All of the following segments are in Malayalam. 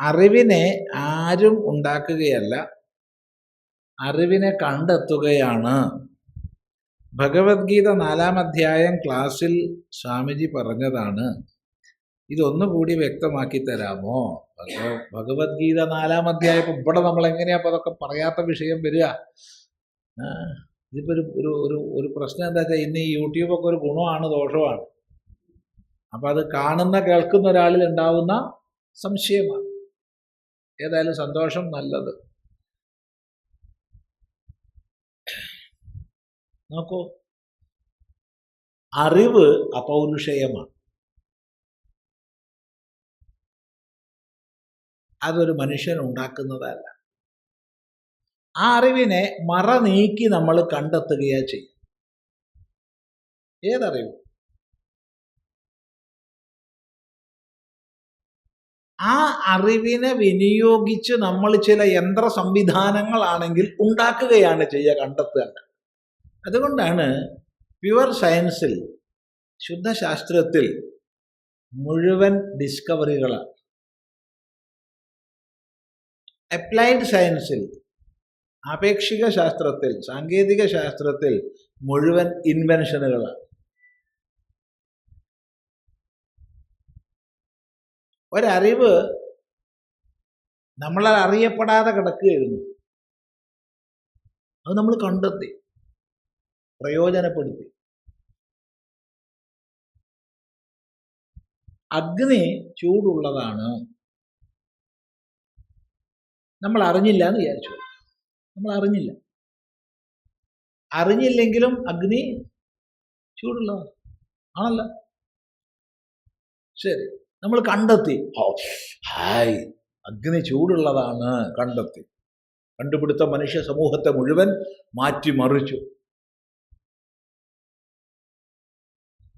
അറിവിനെ ആരും ഉണ്ടാക്കുകയല്ല അറിവിനെ കണ്ടെത്തുകയാണ്. ഭഗവത്ഗീത നാലാം അധ്യായം ക്ലാസ്സിൽ സ്വാമിജി പറഞ്ഞതാണ്. ഇതൊന്നുകൂടി വ്യക്തമാക്കി തരാമോ? ഭഗവ- ഭഗവത്ഗീത നാലാം അധ്യായം ഇവിടെ നമ്മൾ എങ്ങനെയാ അപ്പൊ അതൊക്കെ പറയാത്ത വിഷയം വരിക? ആ, ഇതിപ്പോ ഒരു ഒരു ഒരു ഒരു പ്രശ്നം എന്താ വെച്ചാൽ ഇന്ന് ഈ യൂട്യൂബൊക്കെ ഒരു ഗുണമാണ് ദോഷമാണ്. അപ്പോൾ അത് കാണുന്ന കേൾക്കുന്ന ഒരാളിൽ ഉണ്ടാവുന്ന സംശയമാണ്. ഏതായാലും സന്തോഷം നല്ലത്. നോക്കൂ. അറിവ് അപൗരുഷേയമാണ്. അതൊരു മനുഷ്യൻ ഉണ്ടാക്കുന്നതല്ല ആ അറിവിനെ മറ നീക്കി നമ്മൾ കണ്ടെത്തുകയാ ചെയ്യും. ഏതറിവ്? ആ അറിവിനെ വിനിയോഗിച്ച് നമ്മൾ ചില യന്ത്ര സംവിധാനങ്ങളാണെങ്കിൽ ഉണ്ടാക്കുകയാണ് ചെയ്യുക കണ്ടെത്തുക. അതുകൊണ്ടാണ് പ്യുവർ സയൻസിൽ ശുദ്ധശാസ്ത്രത്തിൽ മുഴുവൻ ഡിസ്കവറികളാണ്. അപ്ലൈഡ് സയൻസിൽ ആപേക്ഷിക ശാസ്ത്രത്തിൽ സാങ്കേതിക ശാസ്ത്രത്തിൽ മുഴുവൻ ഇൻവെൻഷനുകളാണ്. ഒരറിവ് നമ്മളാൽ അറിയപ്പെടാതെ കിടക്കുകയായിരുന്നു. അത് നമ്മൾ കണ്ടെത്തി പ്രയോജനപ്പെടുത്തി. അഗ്നി ചൂടുള്ളതാണ്. നമ്മൾ അറിഞ്ഞില്ല എന്ന് വിചാരിച്ചു. നമ്മൾ അറിഞ്ഞില്ല അറിഞ്ഞില്ലെങ്കിലും അഗ്നി ചൂടുള്ളതാണ് ആണല്ലോ. ശരി നമ്മൾ കണ്ടെത്തി. ഹായ് അഗ്നി ചൂടുള്ളതാണ് കണ്ടെത്തി. കണ്ടുപിടുത്ത മനുഷ്യ സമൂഹത്തെ മുഴുവൻ മാറ്റിമറിച്ചു.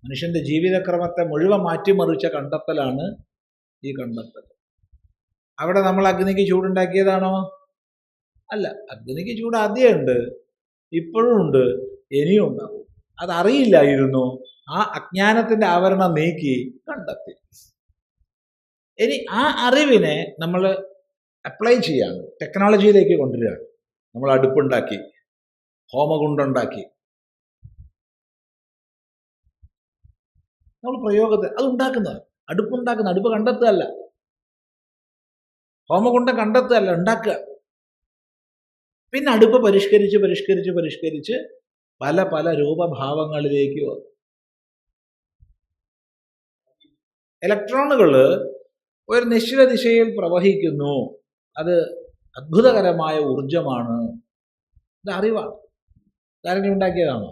മനുഷ്യന്റെ ജീവിതക്രമത്തെ മുഴുവൻ മാറ്റിമറിച്ച കണ്ടെത്തലാണ് ഈ കണ്ടെത്തൽ. അവിടെ നമ്മൾ അഗ്നിക്ക് ചൂടുണ്ടാക്കിയതാണോ? അല്ല അഗ്നിക്ക് ചൂട് ആദ്യമേ ഉണ്ട് ഇപ്പോഴും ഉണ്ട് ഇനിയും ഉണ്ടാവും. അതറിയില്ലായിരുന്നു ആ അജ്ഞാനത്തിന്റെ ആവരണം നീക്കി കണ്ടെത്തി. ഇനി ആ അറിവിനെ നമ്മൾ അപ്ലൈ ചെയ്യാണ് ടെക്നോളജിയിലേക്ക് കൊണ്ടുവരികയാണ്. നമ്മൾ അടുപ്പുണ്ടാക്കി ഹോമകുണ്ടുണ്ടാക്കി. നമ്മൾ പ്രയോഗത്തിൽ അത് ഉണ്ടാക്കുന്നത് അടുപ്പുണ്ടാക്കുന്ന അടുപ്പ് കണ്ടെത്തുകയല്ല. ഹോമകുണ്ടം കണ്ടെത്തുകയല്ല ഉണ്ടാക്കുക. പിന്നെ അടുപ്പ് പരിഷ്കരിച്ച് പരിഷ്കരിച്ച് പരിഷ്കരിച്ച് പല പല രൂപഭാവങ്ങളിലേക്ക് വന്നു. ഇലക്ട്രോണുകൾ ഒരു നിശ്ചിത ദിശയിൽ പ്രവഹിക്കുന്നു. അത് അത്ഭുതകരമായ ഊർജമാണ് ഇത് അറിവാണ്. ധാരണ ഉണ്ടാക്കിയതാണോ?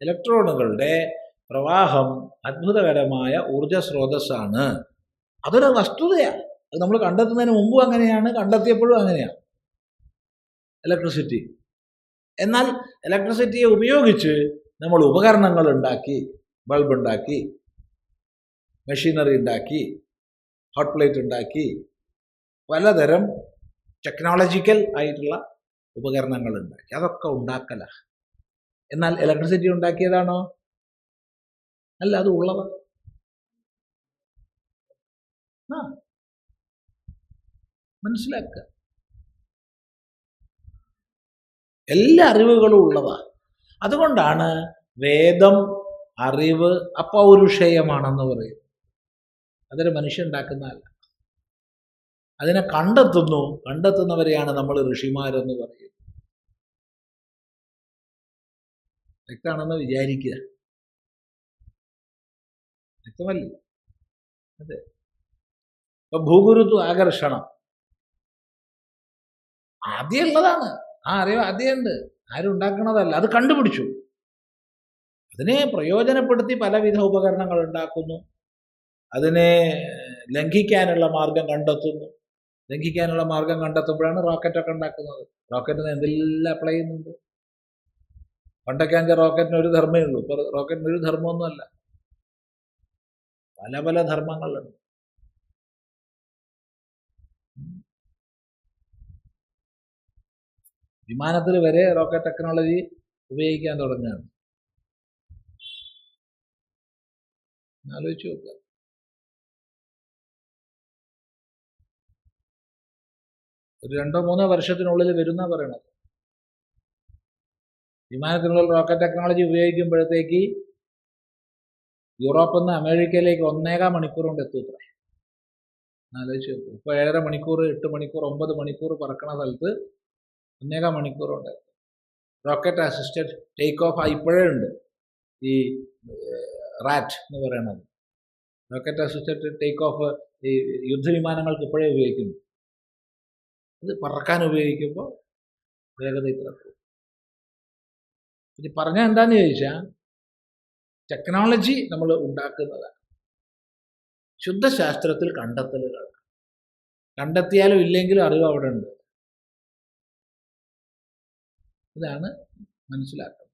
ഇലക്ട്രോണുകളുടെ പ്രവാഹം അത്ഭുതകരമായ ഊർജ സ്രോതസ്സാണ് അതൊരു വസ്തുതയാണ്. അത് നമ്മൾ കണ്ടെത്തുന്നതിന് മുമ്പും അങ്ങനെയാണ് കണ്ടെത്തിയപ്പോഴും അങ്ങനെയാണ്. ഇലക്ട്രിസിറ്റി എന്നാൽ ഇലക്ട്രിസിറ്റിയെ ഉപയോഗിച്ച് നമ്മൾ ഉപകരണങ്ങൾ ഉണ്ടാക്കി ബൾബ് ഉണ്ടാക്കി മെഷീനറി ഉണ്ടാക്കി ഹോട്ട് പ്ലേറ്റ് ഉണ്ടാക്കി പലതരം ടെക്നോളജിക്കൽ ആയിട്ടുള്ള ഉപകരണങ്ങൾ ഉണ്ടാക്കി. അതൊക്കെ ഉണ്ടാക്കല. എന്നാൽ ഇലക്ട്രിസിറ്റി ഉണ്ടാക്കിയതാണോ? അല്ല അത് ഉള്ളവ ആ. മനസ്സിലാക്കുക. എല്ലാ അറിവുകളും ഉള്ളതാണ്. അതുകൊണ്ടാണ് വേദം അറിവ് അപൗരുഷയമാണെന്ന് പറയും അതൊരു മനുഷ്യൻ ഉണ്ടാക്കുന്നതല്ല അതിനെ കണ്ടെത്തുന്നു കണ്ടെത്തുന്നവരെയാണ് നമ്മൾ ഋഷിമാരെന്ന് പറയുന്നത്. വ്യക്തമാണെന്ന് വിചാരിക്കുക. വ്യക്തമല്ല. അതെ. ഇപ്പൊ ഭൂഗുരുത്വ ആകർഷണം. ആദ്യം ഉള്ളതാണ് ആ അറിവ് അതേണ്ട് ആരും ഉണ്ടാക്കണതല്ല. അത് കണ്ടുപിടിച്ചു. അതിനെ പ്രയോജനപ്പെടുത്തി പലവിധ ഉപകരണങ്ങൾ ഉണ്ടാക്കുന്നു. അതിനെ ലംഘിക്കാനുള്ള മാർഗം കണ്ടെത്തുന്നു. ലംഘിക്കാനുള്ള മാർഗം കണ്ടെത്തുമ്പോഴാണ് റോക്കറ്റൊക്കെ ഉണ്ടാക്കുന്നത്. റോക്കറ്റിന് എന്തെല്ലാം അപ്ലൈ ചെയ്യുന്നുണ്ട്? പണ്ടൊക്കെ അഞ്ച് റോക്കറ്റിന് ഒരു ധർമ്മമേ ഉള്ളൂ. ഇപ്പൊ റോക്കറ്റിന് ഒരു ധർമ്മമൊന്നുമല്ല. പല പല ധർമ്മങ്ങളുണ്ട്. വിമാനത്തിൽ വരെ റോക്കറ്റ് ടെക്നോളജി ഉപയോഗിക്കാൻ തുടങ്ങുകയാണ്. ആലോചിച്ചു നോക്കുക ഒരു രണ്ടോ മൂന്നോ വർഷത്തിനുള്ളിൽ വരുന്ന പറയണത്. വിമാനത്തിനുള്ളിൽ റോക്കറ്റ് ടെക്നോളജി ഉപയോഗിക്കുമ്പോഴത്തേക്ക് യൂറോപ്പിൽ നിന്ന് അമേരിക്കയിലേക്ക് ഒന്നേകാ മണിക്കൂർ കൊണ്ട് എത്തും ഇത്ര. ആലോചിച്ച് നോക്കും. ഇപ്പോൾ ഏഴര മണിക്കൂർ എട്ട് മണിക്കൂർ ഒമ്പത് മണിക്കൂർ പറക്കണ സ്ഥലത്ത് ഒന്നേകാൽ മണിക്കൂറുണ്ട്. റോക്കറ്റ് അസിസ്റ്റഡ് ടേക്ക് ഓഫ് ഇപ്പോഴേ ഉണ്ട്. ഈ റാറ്റ് എന്ന് പറയുന്നത്. റോക്കറ്റ് അസിസ്റ്റഡ് ടേക്ക് ഓഫ് ഈ യുദ്ധവിമാനങ്ങൾക്ക് ഇപ്പോഴേ ഉപയോഗിക്കുന്നു. ഇത് പറക്കാൻ ഉപയോഗിക്കുമ്പോൾ വേഗത ഇത്ര. ഇത് പറഞ്ഞാൽ എന്താന്ന് ചോദിച്ചാൽ ടെക്നോളജി നമ്മൾ ഉണ്ടാക്കുന്നതാണ്. ശുദ്ധശാസ്ത്രത്തിൽ കണ്ടെത്തലുകൾ കണ്ടെത്തിയാലും ഇല്ലെങ്കിലും അറിവ് അവിടെ ഉണ്ട് ഇതാണ് മനസ്സിലാക്കുന്നത്.